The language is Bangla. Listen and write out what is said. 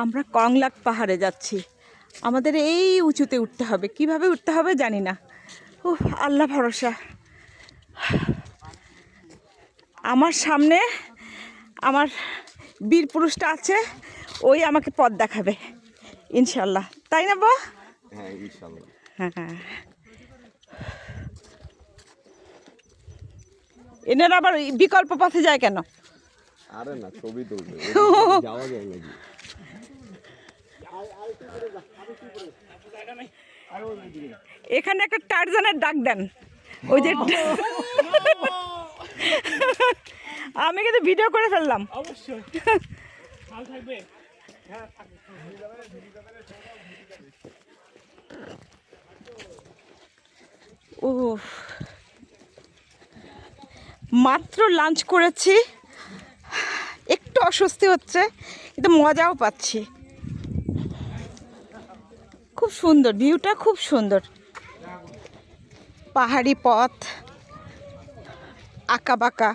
আমরা কংলাক পাহাড়ে যাচ্ছি। আমাদের এই উঁচুতে উঠতে হবে। কীভাবে উঠতে হবে জানি না। ও আল্লাহ ভরসা। আমার সামনে আমার বীর পুরুষটা আছে ওই আমাকে পথ দেখাবে ইনশাল্লাহ তাই না বা হ্যাঁ ইনশাল্লাহ হ্যাঁ এনারা আবার বিকল্প পথে যায় কেন? আরে না ছবি তুলবে। যাওয়া যায় নাকি? এখানে একটা টারজানের ডাক দেন। ওই যে আমি কিন্তু ভিডিও করে ফেললাম। ও মাত্র লাঞ্চ করেছি। একটু অস্বস্তি হচ্ছে কিন্তু মজাও পাচ্ছি। খুব সুন্দর ভিউটা খুব সুন্দর। পাহাড়ি পথ আঁকা বাঁকা